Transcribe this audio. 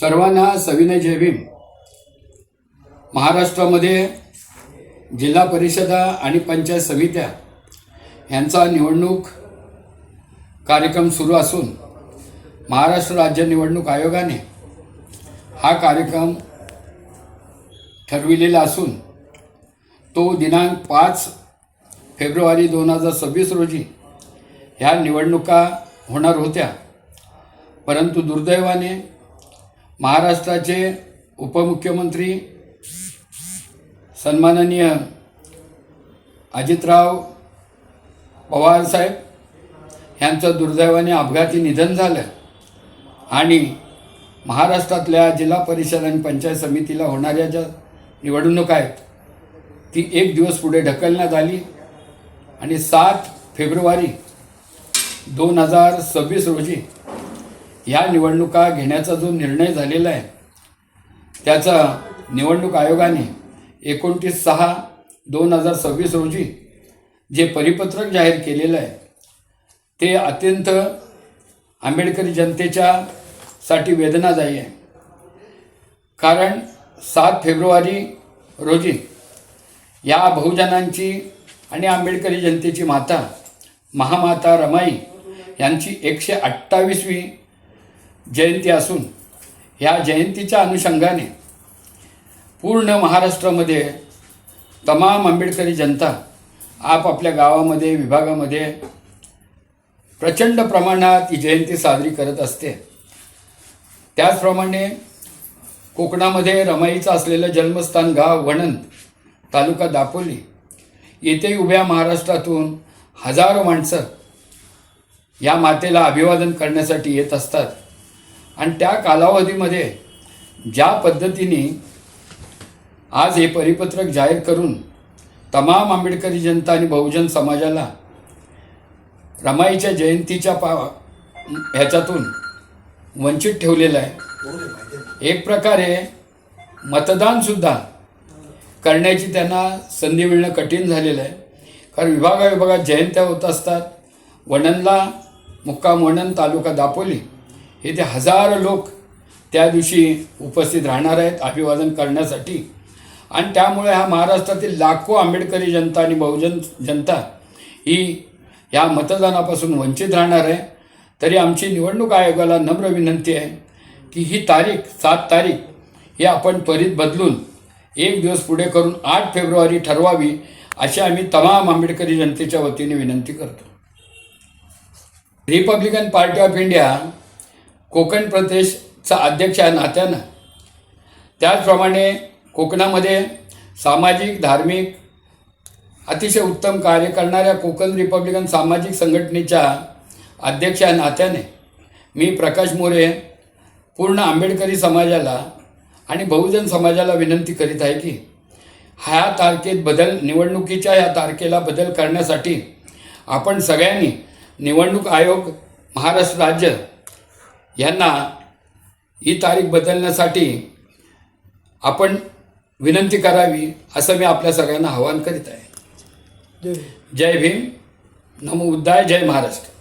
सर्वांना सविनय जय भीम. महाराष्ट्रामध्ये जिल्हा परिषदा आणि पंचायत समित्या यांचा निवडणूक कार्यक्रम सुरू असून महाराष्ट्र राज्य निवडणूक आयोगाने हा कार्यक्रम ठरविलेला असून तो दिनांक पाच फेब्रुवारी दोन हजार सव्वीस रोजी ह्या निवडणुका होणार होत्या. परंतु दुर्दैवाने महाराष्ट्राचे उपमुख्यमंत्री सन्माननीय अजितराव पवारसाहेब यांचं दुर्दैवाने अपघाती निधन झालं आणि महाराष्ट्रातल्या जिल्हा परिषद आणि पंचायत समितीला होणाऱ्या ज्या निवडणुका आहेत ती एक दिवस पुढे ढकलण्यात आली आणि सात फेब्रुवारी दोन हजार सव्वीस रोजी या निवडणुका घेण्याचा जो निर्णय झालेला आहे त्याचा निवडणूक आयोगाने एकोणतीस सहा दोन हजार सव्वीस रोजी जे परिपत्रक जाहीर केलेलं आहे ते अत्यंत आंबेडकरी जनतेच्या साठी वेदनादायी आहे. कारण सात फेब्रुवारी रोजी या बहुजनांची आणि आंबेडकरी जनतेची माता महामाता रमाई यांची एकशे अठ्ठावीसवी जयंती असून ह्या जयंतीच्या अनुषंगाने पूर्ण महाराष्ट्रामध्ये तमाम आंबेडकरी जनता आपापल्या गावामध्ये विभागामध्ये प्रचंड प्रमाणात ही जयंती साजरी करत असते. त्याचप्रमाणे कोकणामध्ये रमाईचं असलेलं जन्मस्थान गाव वणंद तालुका दापोली येथे उभ्या महाराष्ट्रातून हजारो माणसं या मातेला अभिवादन करण्यासाठी येत असतात. आणि त्या कालावधीमध्ये ज्या पद्धतीने आज हे परिपत्रक जाहीर करून तमाम आंबेडकरी जनता आणि बहुजन समाजाला रमाईच्या जयंतीच्या पा ह्याच्यातून वंचित ठेवलेलं आहे. एक प्रकारे मतदानसुद्धा करण्याची त्यांना संधी मिळणं कठीण झालेलं आहे. कारण विभागाविभागात जयंत्या होत असतात. वणनला मुक्काम वणन तालुका दापोली. येथे हजारो लोक त्या दिवशी उपस्थित राहणार आहेत अभिवादन करण्यासाठी. आणि त्यामुळे हा महाराष्ट्रातील लाखो आंबेडकरी जनता आणि बहुजन जनता ही या मतदानापासून वंचित राहणार आहे. तरी आमची निवडणूक आयोगाला नम्र विनंती आहे की ही तारीख सात तारीख ही आपण त्वरित बदलून एक दिवस पुढे करून आठ फेब्रुवारी ठरवावी अशी आम्ही तमाम आंबेडकरी जनतेच्या वतीने विनंती करतो. Republican Party of India Konkan प्रदेशचा अध्यक्ष या नात्यानं. त्याचप्रमाणे कोकणामध्ये सामाजिक धार्मिक अतिशय उत्तम कार्य करणाऱ्या कोकण रिपब्लिकन सामाजिक संघटनेच्या अध्यक्ष या नात्याने मी प्रकाश मोरे पूर्ण आंबेडकरी समाजाला आणि बहुजन समाजाला विनंती करीत आहे की ह्या तारखेत बदल निवडणुकीच्या या तारखेला बदल करण्यासाठी आपण सगळ्यांनी निवडणूक आयोग महाराष्ट्र राज्य यांना ही तारीख बदलण्यासाठी आपण विनंती करावी असं मी आपल्या सगळ्यांना आवाहन करीत आहे. जय भीम. नमो उद्धाय. जय महाराष्ट्र.